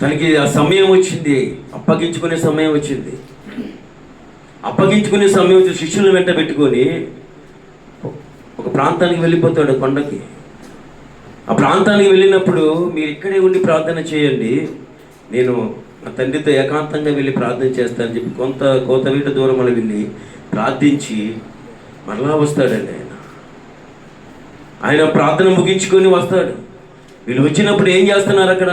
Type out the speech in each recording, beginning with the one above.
తనకి ఆ సమయం వచ్చింది. అప్పగించుకునే సమయం వచ్చింది. అప్పగించుకునే సమయం వచ్చి శిష్యులను వెంట పెట్టుకొని ఒక ప్రాంతానికి వెళ్ళిపోతాడు కొండకి. ఆ ప్రాంతానికి వెళ్ళినప్పుడు మీరు ఇక్కడే ఉండి ప్రార్థన చేయండి. నేను నా తండ్రితో ఏకాంతంగా వెళ్ళి ప్రార్థన చేస్తానని చెప్పి కొంత కోతవీట దూరం అని వెళ్ళి ప్రార్థించి మరలా వస్తాడండి ఆయన. ఆయన ప్రార్థన ముగించుకొని వస్తాడు. వీళ్ళు వచ్చినప్పుడు ఏం చేస్తున్నారు అక్కడ?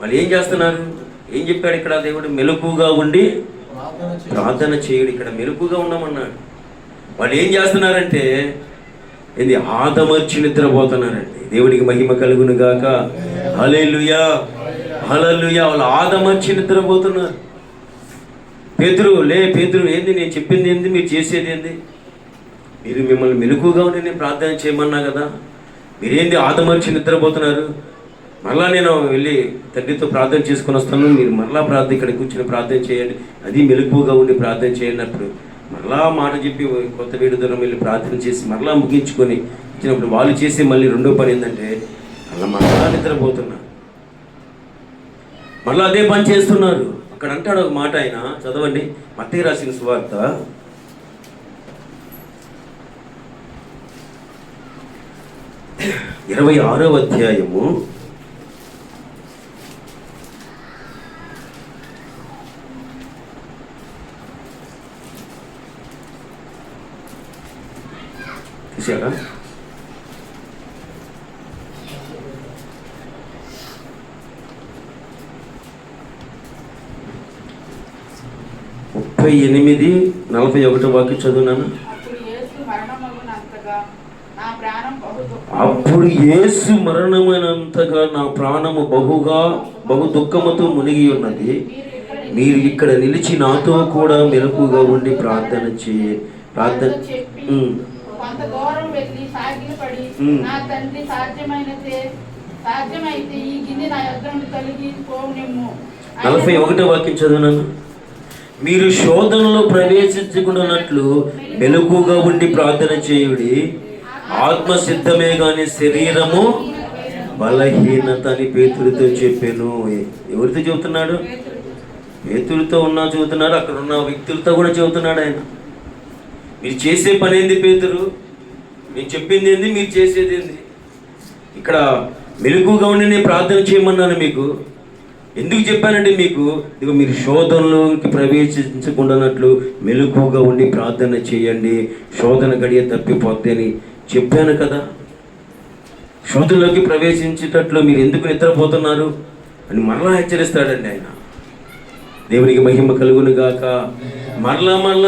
వాళ్ళు ఏం చేస్తున్నారు? ఏం చెప్పాడు ఇక్కడ దేవుడు? మెలకుగా ఉండి ప్రార్థన చేయండి. ఇక్కడ మెలకుగా ఉండమన్నాడు. వాళ్ళు ఏం చేస్తున్నారంటే ఏంది? ఆదమర్చి నిద్రపోతున్నారండి. దేవుడికి మహిమ కలుగును గాక. హలేలుయా హలలుయా వాళ్ళు ఆదమర్చి నిద్రపోతున్నారు. పేతురు లే పేతురు ఏంది? నేను చెప్పింది ఏంది? మీరు చేసేది ఏంది? మీరు మిమ్మల్ని మెలకుగా ఉండి నేను ప్రార్థన చేయమన్నా కదా? మీరేంది ఆదమర్చి నిద్రపోతున్నారు? మరలా నేను వెళ్ళి తండ్రితో ప్రార్థన చేసుకుని వస్తాను. మీరు మరలా ప్రార్థన ఇక్కడ కూర్చొని ప్రార్థన చేయండి. అది మెలుపుగా ఉండి ప్రార్థన చేయనప్పుడు మరలా మాట చెప్పి కొత్త వీడు దూరం వెళ్ళి ప్రార్థన చేసి మరలా ముగించుకొని ఇచ్చినప్పుడు వాళ్ళు చేసి మళ్ళీ రెండో పని ఏంటంటే అలా మరలా నిద్రపోతున్నారు మరలా అదే పని చేస్తున్నారు. అక్కడ అంటాడు ఒక మాట ఆయన. చదవండి. మత్తయి రాసిన సువార్త. ఇరవై ఆరో అధ్యాయము. చూసారా ముప్పై ఎనిమిది నలభై ఒకటో వాక్యం చదువునాను అప్పుడు యేసు మరణమైనంతగా నా ప్రాణము బహుగా బహు దుఃఖముతో మునిగి ఉన్నది. మీరు ఇక్కడ నిలిచి నాతో కూడా మెలకుగా ఉండి ప్రార్థన చేయ ప్రార్థన కొంత దూరం వెళ్ళి సాగిలపడి. నా తండ్రి సాధ్యమైనతే సాధ్యమైతే ఈ గిన్నె నా తొలగి పోనిమ్ము. నలభై ఒకటో వాక్యం చదువునాను మీరు శోధనలో ప్రవేశించకుండానట్లు మెలకుగా ఉండి ప్రార్థన చేయుడి. ఆత్మ సిద్ధమే గాని శరీరము బలహీనత అని పేతుడితో చెప్పాను. ఎవరితో చెబుతున్నాడు? పేతుడితో ఉన్నా చెబుతున్నాడు అక్కడ ఉన్న వ్యక్తులతో కూడా చెబుతున్నాడు ఆయన. మీరు చేసే పని ఏంది పేదరు? నేను చెప్పింది ఏంది మీరు చేసేది ఏంది? ఇక్కడ మెలకుగా ఉండి నేను ప్రార్థన చేయమన్నాను మీకు. ఎందుకు చెప్పానంటే మీకు ఇదిగో మీరు శోధనలోకి ప్రవేశించకుండానట్లు మెలకుగా ఉండి ప్రార్థన చేయండి. శోధన గడియ తప్పిపోద్ది అని చెప్పాను కదా. శోధనలోకి ప్రవేశించేటట్లు మీరు ఎందుకు నిద్రపోతున్నారు? అని మరలా హెచ్చరిస్తాడండి ఆయన. దేవునికి మహిమ కలుగును గాక మరలా మరలా